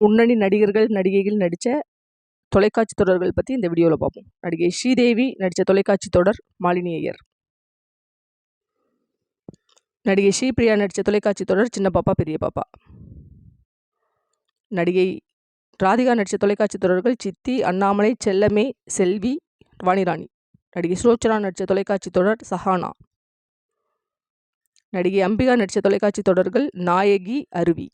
முன்னணி நடிகர்கள் நடிகைகள் நடித்த தொலைக்காட்சி தொடர்கள் பற்றி இந்த வீடியோவில் பார்ப்போம். நடிகை ஸ்ரீதேவி நடித்த தொலைக்காட்சி தொடர் மாலினி ஐயர். நடிகை ஸ்ரீபிரியா நடித்த தொலைக்காட்சி தொடர் சின்ன பாப்பா பெரிய பாப்பா. நடிகை ராதிகா நடித்த தொலைக்காட்சி தொடர்கள் சித்தி அண்ணாமலை செல்லமே செல்வி வாணிராணி. நடிகை சுலோச்சனா நடித்த தொலைக்காட்சி தொடர் சஹானா. நடிகை அம்பிகா நடித்த தொலைக்காட்சி தொடர்கள் நாயகி அருவி.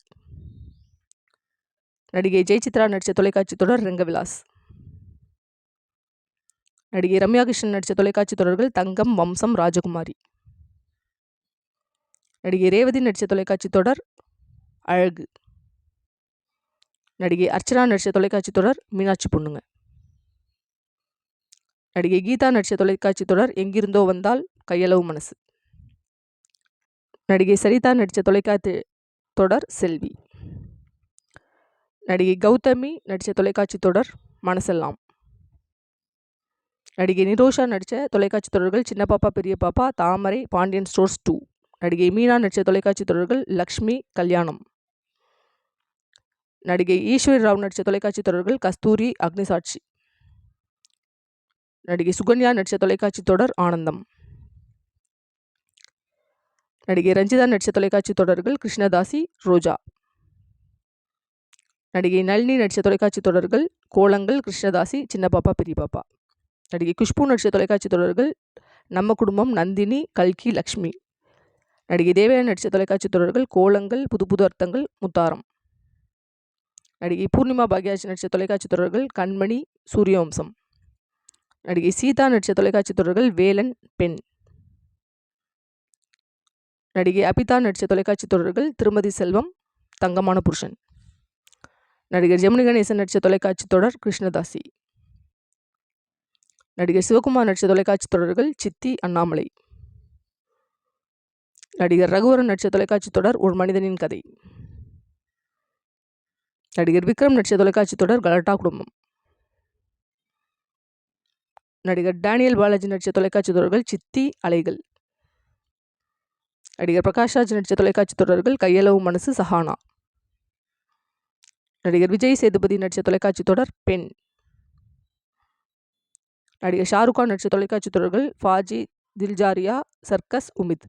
நடிகை ஜெயசித்ரா நடித்த தொலைக்காட்சி தொடர் ரங்கவிலாஸ். நடிகை ரம்யா கிருஷ்ணன் நடித்த தொலைக்காட்சி தொடர்கள் தங்கம் வம்சம் ராஜகுமாரி. நடிகை ரேவதி நடித்த தொலைக்காட்சி தொடர் அழகு. நடிகை அர்ச்சனா நடித்த தொலைக்காட்சி தொடர் மீனாட்சி பொண்ணுங்க. நடிகை கீதா நடித்த தொலைக்காட்சி தொடர் எங்கிருந்தோ வந்தால் கையளவு மனசு. நடிகை சரிதா நடித்த தொலைக்காட்சி தொடர் செல்வி. நடிகை கௌதமி நடித்த தொலைக்காட்சி தொடர் மனசெல்லாம். நடிகை நிரோஷா நடித்த தொலைக்காட்சி தொடர்கள் சின்ன பாப்பா பெரிய பாப்பா தாமரை பாண்டியன் ஸ்டோர்ஸ் டூ. நடிகை மீனா நடித்த தொலைக்காட்சி தொடர்கள் லக்ஷ்மி கல்யாணம். நடிகை ஈஸ்வரி ராவ் நடித்த தொலைக்காட்சி தொடர்கள் கஸ்தூரி அக்னிசாட்சி. நடிகை சுகன்யா நடித்த தொலைக்காட்சி தொடர் ஆனந்தம். நடிகை ரஞ்சிதா நடித்த தொலைக்காட்சி தொடர்கள் கிருஷ்ணதாசி ரோஜா. நடிகை நளினி நடித்த தொலைக்காட்சி தொடர்கள் கோலங்கள் கிருஷ்ணதாசி சின்ன பாப்பா பெரிய பாப்பா. நடிகை குஷ்பு நடித்த தொலைக்காட்சி தொடர்கள் நம்ம குடும்பம் நந்தினி கல்கி லக்ஷ்மி. நடிகை தேவையான நடித்த தொலைக்காட்சி தொடர்கள் கோலங்கள் புது புது அர்த்தங்கள் முத்தாரம். நடிகை பூர்ணிமா பாக்யாஜ் நடித்த தொலைக்காட்சி தொடர்கள் கண்மணி சூரியவம்சம். நடிகை சீதா நடித்த தொலைக்காட்சி தொடர்கள் வேலன் பெண். நடிகை அபிதா நடித்த தொலைக்காட்சி தொடர்கள் திருமதி செல்வம் தங்கமான புருஷன். நடிகர் ஜெமினி கணேசன் நடித்த தொலைக்காட்சி தொடர் கிருஷ்ணதாசி. நடிகர் சிவகுமார் நடித்த தொலைக்காட்சி தொடர்கள் சித்தி அண்ணாமலை. நடிகர் ரகுவரன் நடித்த தொலைக்காட்சி தொடர் ஒரு மனிதனின் கதை. நடிகர் விக்ரம் நடித்த தொலைக்காட்சி தொடர் கலட்டா குடும்பம். நடிகர் டேனியல் பாலாஜி நடித்த தொலைக்காட்சி தொடர்கள் சித்தி அலைகள். நடிகர் பிரகாஷ்ராஜ் நடித்த தொலைக்காட்சி தொடர்கள் கையளவு மனசு சஹானா. நடிகர் விஜய் சேதுபதி நடித்த தொலைக்காட்சி தொடர் பெண். நடிகர் ஷாருக்கான் நடித்த தொலைக்காட்சி தொடர்கள் ஃபாஜி தில்ஜாரியா சர்க்கஸ் உமித்.